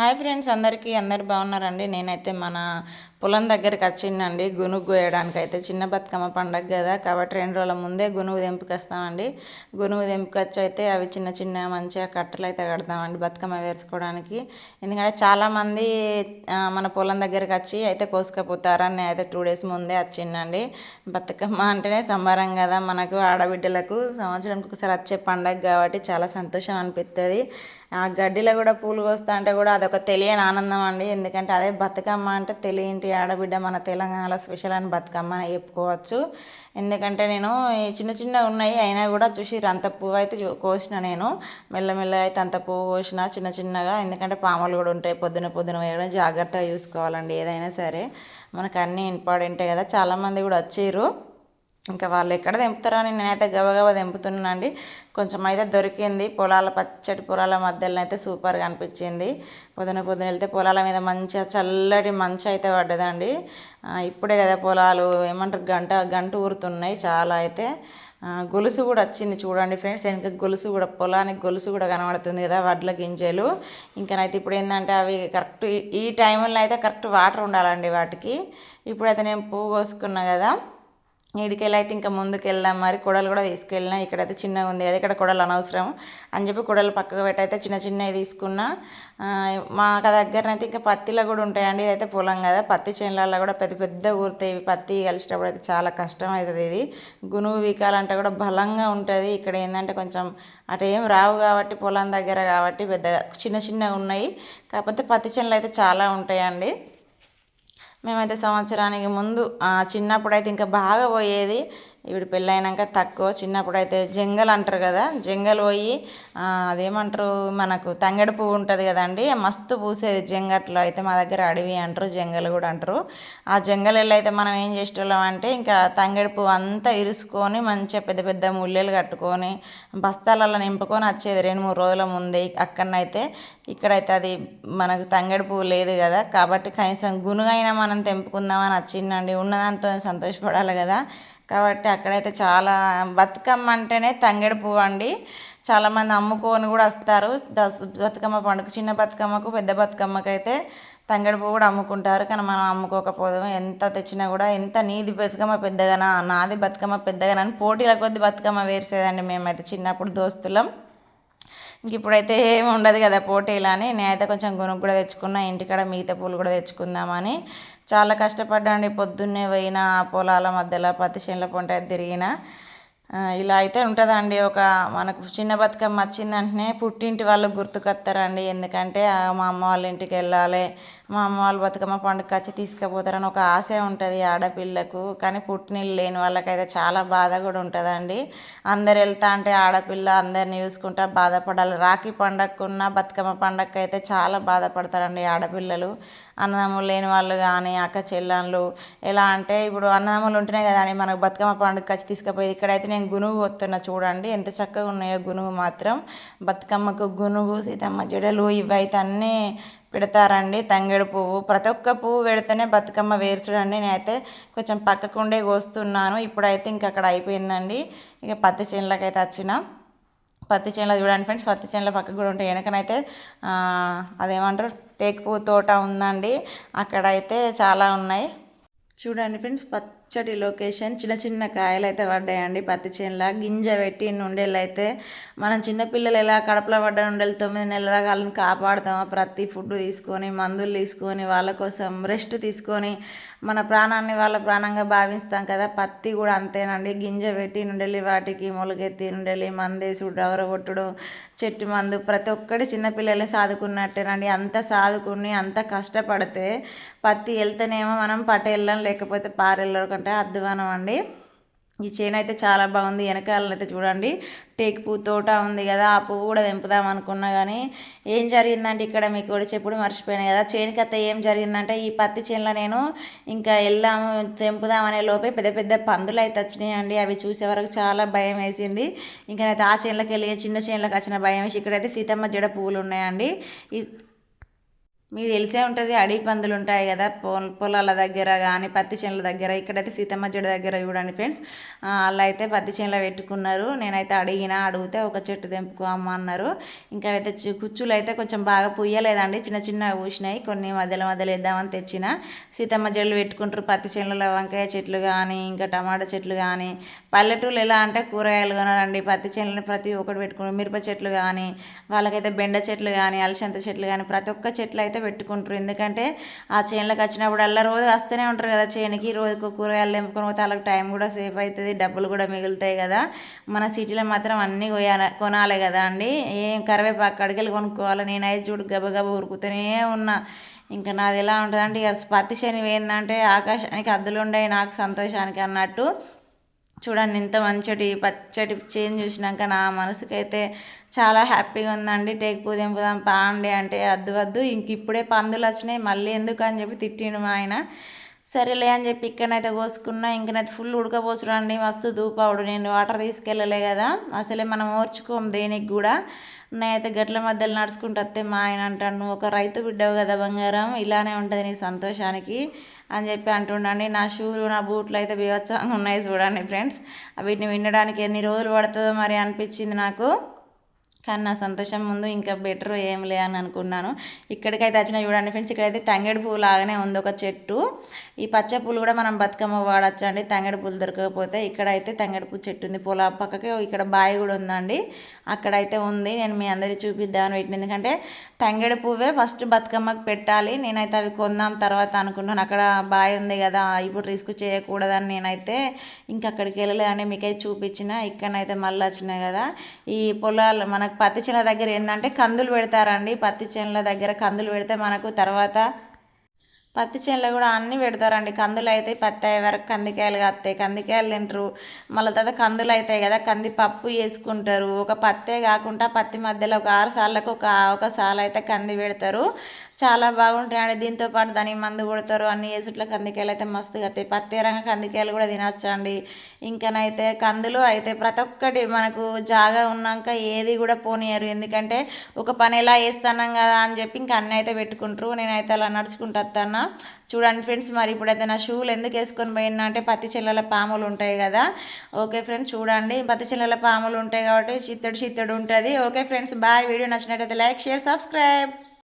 Hi friends అందరికీ అందరు బాగున్నారండి. నేనైతే మన పొలం దగ్గరికి వచ్చిందండి. గునుగు కోయడానికి అయితే చిన్న బతుకమ్మ పండగ కదా. కాబట్టి రెండు రోజుల ముందే గునుగు తెంపుకొస్తామండి. గునుగు తెంపుకొచ్చి అయితే అవి చిన్న చిన్న మంచిగా కట్టలు అయితే కడతామండి బతుకమ్మ వేసుకోవడానికి. ఎందుకంటే చాలామంది మన పొలం దగ్గరికి వచ్చి అయితే కోసుకపోతారని అయితే టూ డేస్ ముందే వచ్చిందండి. బతుకమ్మ అంటేనే సంబరం కదా మనకు ఆడబిడ్డలకు. సంవత్సరానికి ఒకసారి వచ్చే పండగ కాబట్టి చాలా సంతోషం అనిపిస్తుంది ఆ గడ్డిలో కూడా పూలు కోస్తా అంటే కూడా అది అదొక తెలియని ఆనందం అండి. ఎందుకంటే అదే బతుకమ్మ అంటే తెలియంటి ఆడబిడ్డ మన తెలంగాణలో స్పెషల్ అని బతుకమ్మ అని చెప్పుకోవచ్చు. ఎందుకంటే నేను చిన్న చిన్న ఉన్నాయి. అయినా కూడా చూసి అంత పువ్వు అయితే కోసిన నేను. మెల్లమెల్లగా అయితే అంత పువ్వు కోసిన చిన్న చిన్నగా. ఎందుకంటే పాములు కూడా ఉంటాయి. పొద్దున పొద్దున వేయడం జాగ్రత్తగా చూసుకోవాలండి ఏదైనా సరే. మనకు అన్నీ ఇంపార్టెంటే కదా. చాలామంది కూడా వచ్చారు. ఇంకా వాళ్ళు ఎక్కడ తెంపుతారో నేనైతే గబగబా తెంపుతున్నానండి. కొంచెం అయితే దొరికింది. పొలాల పచ్చటి పొలాల మధ్యలో అయితే సూపర్గా అనిపించింది. పొద్దున పొద్దున వెళ్తే పొలాల మీద మంచిగా చల్లటి మంచి అయితే పడ్డదండి. ఇప్పుడే కదా పొలాలు ఏమంటారు గంట గంట ఊరుతున్నాయి చాలా అయితే. గొలుసు కూడా వచ్చింది చూడండి ఫ్రెండ్స్. వెనక గొలుసు కూడా పొలానికి గొలుసు కూడా కనబడుతుంది కదా వడ్ల గింజలు. ఇంకనైతే ఇప్పుడు ఏంటంటే అవి కరెక్ట్ ఈ- ఈ టైంలో అయితే కరెక్ట్ వాటర్ ఉండాలండి వాటికి. ఇప్పుడైతే నేను పువ్వు కోసుకున్నా కదా. ఈడికెళ్ళి అయితే ఇంకా ముందుకెళ్ళాం మరి కొడలు కూడా తీసుకెళ్ళినా ఇక్కడైతే చిన్నగా ఉంది అది ఇక్కడ కొడలు అనవసరం అని చెప్పి కొడలు పక్కకు పెట్టి అయితే చిన్న చిన్నవి తీసుకున్నా. మాకు మా దగ్గరనైతే ఇంకా పత్తిలో కూడా ఉంటాయండి. ఇదైతే పొలం కదా పత్తి చేనులలో కూడా పెద్ద పెద్ద ఊరుతాయి. పత్తి కలిసేటప్పుడు అయితే చాలా కష్టం అవుతుంది ఇది. గునుగు వీకాలంటే కూడా బలంగా ఉంటుంది. ఇక్కడ ఏంటంటే కొంచెం అటు ఏం రావు కాబట్టి పొలం దగ్గర కాబట్టి పెద్దగా చిన్న చిన్నగా ఉన్నాయి. కాకపోతే పత్తి చేనులు అయితే చాలా ఉంటాయండి. మేమైతే సంవత్సరానికి ముందు చిన్నప్పుడైతే ఇంకా బాగా పోయేది. ఇప్పుడు పెళ్ళైనాక తక్కువ చిన్నప్పుడు అయితే జంగల్ అంటారు కదా జంగల్ పోయి అదేమంటారు మనకు తంగడి పువ్వు ఉంటుంది కదండి మస్తు పూసేది జంగట్లో. అయితే మా దగ్గర అడవి అంటారు జంగల్ కూడా అంటారు. ఆ జంగలలో అయితే మనం ఏం చేసేవాళ్ళం అంటే ఇంకా తంగడి పువ్వు అంతా ఇరుసుకొని మంచిగా పెద్ద పెద్ద ముల్లెలు కట్టుకొని బస్తాలలో నింపుకొని వచ్చేది రెండు మూడు రోజుల ముందే. అక్కడనైతే ఇక్కడైతే అది మనకు తంగడి పువ్వు లేదు కదా కాబట్టి కనీసం గునుగైనా మనం తెంపుకుందామని వచ్చిందండి. ఉన్నదాంతో సంతోషపడాలి కదా. కాబట్టి అక్కడైతే చాలా బతుకమ్మ అంటేనే తంగెడు పువ్వు అండి. చాలామంది అమ్ముకొని కూడా వస్తారు. బతుకమ్మ పండుగ చిన్న బతుకమ్మకు పెద్ద బతుకమ్మకు అయితే తంగెడు పువ్వు కూడా అమ్ముకుంటారు. కానీ మనం అమ్ముకోకపోదు. ఎంత తెచ్చినా కూడా ఎంత నీది బతుకమ్మ పెద్దగానా నాది బతుకమ్మ పెద్దగానా అని పోటీల కొద్ది బతుకమ్మ వేసేదండి మేమైతే చిన్నప్పుడు దోస్తులం. ఇంక ఇప్పుడైతే ఏమి ఉండదు కదా పోటీలు అని. నేనైతే కొంచెం గునుగు కూడా తెచ్చుకున్నా ఇంటికాడ మిగతా పూలు కూడా తెచ్చుకుందామని. చాలా కష్టపడ్డాండి. పొద్దున్నే పోయిన ఆ పొలాల మధ్యలో పత్తి చేనుల పొంట తిరిగిన. ఇలా అయితే ఉంటుందండి. ఒక మనకు చిన్న బతుకమ్మ వచ్చిందంటేనే పుట్టింటి వాళ్ళు గుర్తుకొస్తారండి ఎందుకంటే మా అమ్మ వాళ్ళ ఇంటికి వెళ్ళాలి. మా అమ్మ వాళ్ళు బతుకమ్మ పండుగ వచ్చి తీసుకుపోతారని ఒక ఆశ ఉంటుంది ఆడపిల్లకు. కానీ పుట్టినీళ్ళు లేని వాళ్ళకైతే చాలా బాధ కూడా ఉంటుందండి. అందరు వెళ్తా అంటే ఆడపిల్ల అందరిని చూసుకుంటా బాధపడాలి. రాఖీ పండగకున్న బతుకమ్మ పండగకి అయితే చాలా బాధపడతారండి ఆడపిల్లలు. అన్నదమ్ములు లేని వాళ్ళు కానీ అక్క చెల్లెళ్ళు ఎలా అంటే ఇప్పుడు అన్నదమ్ములు ఉంటున్నాయి కదండీ మనకు బతుకమ్మ పండుగకి వచ్చి తీసుకుపోయి ఇక్కడైతే నేను గునుగు వస్తున్నా చూడండి. ఎంత చక్కగా ఉన్నాయో గునుగు మాత్రం. బతుకమ్మకు గునుగు సీతమ్మ జడలు ఇవైతే అన్నీ పెడతారండి తంగేడు పువ్వు. ప్రతి ఒక్క పువ్వు పెడితేనే బతుకమ్మ వేర్చడండి. నేనైతే కొంచెం పక్కకుండే కోస్తున్నాను. ఇప్పుడైతే ఇంక అక్కడ అయిపోయిందండి. ఇక పత్తి చేనులకైతే వచ్చిన. పత్తి చేనులో చూడండి ఫ్రెండ్స్ పత్తి చేనుల పక్కకు కూడా ఉంటాయి. వెనకనైతే అదేమంటారు టేక్ పువ్వు తోట ఉందండి. అక్కడైతే చాలా ఉన్నాయి. చూడండి ఫ్రెండ్స్ పచ్చటి లొకేషన్. చిన్న చిన్న కాయలు అయితే పడ్డాయండి పత్తి చేనులా. గింజ పెట్టి నుండేళ్ళు అయితే మనం చిన్నపిల్లలు ఎలా కడపలో పడ్డ నుండేళ్ళు తొమ్మిది నెలల రకాలను కాపాడుతామో ప్రతి ఫుడ్ తీసుకొని మందులు తీసుకొని వాళ్ళ కోసం రెస్ట్ తీసుకొని మన ప్రాణాన్ని వాళ్ళ ప్రాణంగా భావిస్తాం కదా. పత్తి కూడా అంతేనండి. గింజ పెట్టి నుండెళ్ళి వాటికి మొలకెత్తి నుండెళ్ళి మందేసుడు కొట్టడం చెట్టు మందు ప్రతి ఒక్కటి చిన్నపిల్లల్ని సాదుకున్నట్టేనండి. అంత సాదుకుని అంత కష్టపడితే పత్తి వెళ్తేనేమో మనం పటేళ్ళం లేకపోతే పారెళ్ళరు కంటే అద్దువనం అండి. ఈ చేను అయితే చాలా బాగుంది. వెనకాలనైతే చూడండి. టేక్ పువ్వు తోట ఉంది కదా ఆ పువ్వు కూడా తెంపుదాం అనుకున్నా కానీ ఏం జరిగిందంటే ఇక్కడ మీకు కూడా చెప్పుడు మర్చిపోయాను కదా. చేనుకి అయితే ఏం జరిగిందంటే ఈ పత్తి చేనులో నేను ఇంకా వెళ్ళాము తెంపుదాం అనే లోపే పెద్ద పెద్ద పందులు అయితే వచ్చినాయండి. అవి చూసే వరకు చాలా భయం వేసింది. ఇంకా అయితే ఆ చేనులోకి వెళ్ళి చిన్న చేనులకు వచ్చిన భయం వేసి ఇక్కడైతే సీతమ్మ జడ పువ్వులు ఉన్నాయండి. ఈ మీకు తెలిసే ఉంటుంది అడవి పందులు ఉంటాయి కదా పొలాల దగ్గర కానీ పత్తి చేనుల దగ్గర ఇక్కడైతే సీతమ్మ చెట్టు దగ్గర చూడండి ఫ్రెండ్స్. అలా అయితే పత్తి చేనులో పెట్టుకున్నారు. నేనైతే అడిగిన అడిగితే ఒక చెట్టు తెంపుకో అమ్మ అన్నారు. ఇంకా అయితే కుచ్చులు అయితే కొంచెం బాగా పుయ్యలేదండి చిన్న చిన్న పూసినాయి. కొన్ని మధ్యలో మధ్యలో వేద్దామని తెచ్చిన. సీతమ్మ చెట్లు పెట్టుకుంటారు పత్తి చేనులలో వంకాయ చెట్లు కానీ ఇంకా టమాటా చెట్లు కానీ పల్లెటూళ్ళు ఎలా అంటే కూరగాయలు కొనాలండి. పత్తి చేనులను ప్రతి ఒక్కటి పెట్టుకున్నారు మిరప చెట్లు కానీ వాళ్ళకైతే బెండ చెట్లు కానీ అలసంత చెట్లు కానీ ప్రతి ఒక్క చెట్లు అయితే పెట్టుకుంటారు. ఎందుకంటే ఆ చేనులకు వచ్చినప్పుడల్లా రోజు వస్తూనే ఉంటారు కదా చేనుకి. రోజుకు కూరగాయలు తెంపుకొని పోతే వాళ్ళకి టైం కూడా సేఫ్ అవుతుంది. డబ్బులు కూడా మిగులుతాయి కదా. మన సిటీలో మాత్రం అన్నీ కొయ్యాలి కొనాలి కదా అండి. ఏం కరివేపాకు అడిగలు కొనుక్కోవాలి. నేనైతే చూడు గబగబ ఉరుకుతూనే ఉన్నా. ఇంకా నాది ఎలా ఉంటుందంటే ఇక పత్తి శనివి ఏంటంటే ఆకాశానికి అద్దులు నాకు సంతోషానికి అన్నట్టు. చూడండి ఇంత మంచిటి పచ్చటి చేంజ్ చూసినాక నా మనసుకైతే చాలా హ్యాపీగా ఉందండి. టేక్ పూదేం పాండి అంటే వద్దు వద్దు. ఇంక ఇప్పుడే పందులు వచ్చినాయి. మళ్ళీ ఎందుకు అని చెప్పి తిట్టిండు మా ఆయన. సరేలే అని చెప్పి ఇక్కడనైతే కోసుకున్నా. ఇంకనైతే ఫుల్ ఉడకపోసుడండి. మస్తు దూపావుడు నేను వాటర్ తీసుకెళ్ళలే కదా. అసలే మనం ఓర్చుకోం దేనికి కూడా. నేనైతే గట్ల మధ్యలో నడుచుకుంటూ వస్తే మా ఆయన అంటాను "నువ్వు ఒక రైతు బిడ్డవు కదా బంగారం. ఇలానే ఉంటుంది నీ సంతోషానికి. అని చెప్పి అంటుండండి. నా షూలు నా బూట్లు అయితే బీభత్సంగా ఉన్నాయి చూడండి ఫ్రెండ్స్. వీటిని వినడానికి ఎన్ని రోజులు పడుతుందో మరి అనిపించింది నాకు. కానీ నా సంతోషం ముందు ఇంకా బెటర్ ఏం లే అని అనుకున్నాను. ఇక్కడికైతే వచ్చిన చూడండి ఫ్రెండ్స్ ఇక్కడైతే తంగేడు పువ్వు లాగానే ఉంది ఒక చెట్టు. ఈ పచ్చ పూలు కూడా మనం బతుకమ్మ వాడచ్చు అండి తంగేడు పూలు దొరకకపోతే. ఇక్కడైతే తంగేడు పువ్వు చెట్టు ఉంది. పొల పక్కకి ఇక్కడ బావి కూడా ఉందండి. అక్కడైతే ఉంది. నేను మీ అందరికీ చూపిద్దామని పెట్టిన. ఎందుకంటే తంగేడు పువ్వే ఫస్ట్ బతుకమ్మకి పెట్టాలి. నేనైతే అవి కొందాం తర్వాత అనుకున్నాను. అక్కడ బావి ఉంది కదా ఇప్పుడు రిస్క్ చేయకూడదని నేనైతే ఇంకా అక్కడికి వెళ్ళలేదని మీకైతే చూపించిన. ఇక్కడనైతే మళ్ళీ వచ్చినాయి కదా. ఈ పొలాలు మనకు పత్తి చేనుల దగ్గర ఏంటంటే కందులు పెడతారండి. పత్తి చేనుల దగ్గర కందులు పెడితే మనకు తర్వాత పత్తి చేనులో కూడా అన్నీ పెడతారండి. కందులు అయితే పత్తి అయ్యే వరకు కందికాయలు కాస్తాయి. కందికాయలు తింటారు. మళ్ళీ తర్వాత కందులు అవుతాయి కదా కంది పప్పు చేసుకుంటారు. ఒక పత్తే కాకుండా పత్తి మధ్యలో ఒక ఆరు సార్లకు ఒక ఒక సాల్ అయితే కంది పెడతారు. చాలా బాగుంటాయి దీంతో పాటు దానికి మందు కొడతారు అన్ని వేసుట్ల కందికాయలు అయితే మస్తుగా అవుతాయి పత్తి రంగ కందికాయలు కూడా తినచ్చండి. ఇంకనైతే కందులు అయితే ప్రతి ఒక్కటి మనకు జాగా ఉన్నాక ఏది కూడా పోనీయరు. ఎందుకంటే ఒక పని ఎలా వేస్తున్నాం కదా అని చెప్పి ఇంకా అన్నీ అయితే పెట్టుకుంటారు. నేనైతే అలా నడుచుకుంటూ వస్తాను. చూడండి ఫ్రెండ్స్ మరి ఇప్పుడైతే నా షూలు ఎందుకు వేసుకొని పోయినా అంటే పత్తి చెల్లెల పాములు ఉంటాయి కదా. ఓకే ఫ్రెండ్స్ చూడండి. పత్తి చెల్లెల పాములు ఉంటాయి కాబట్టి చిత్తడు చిత్తడు ఉంటుంది. Okay friends bye. వీడియో నచ్చినట్టయితే లైక్ షేర్ సబ్స్క్రైబ్.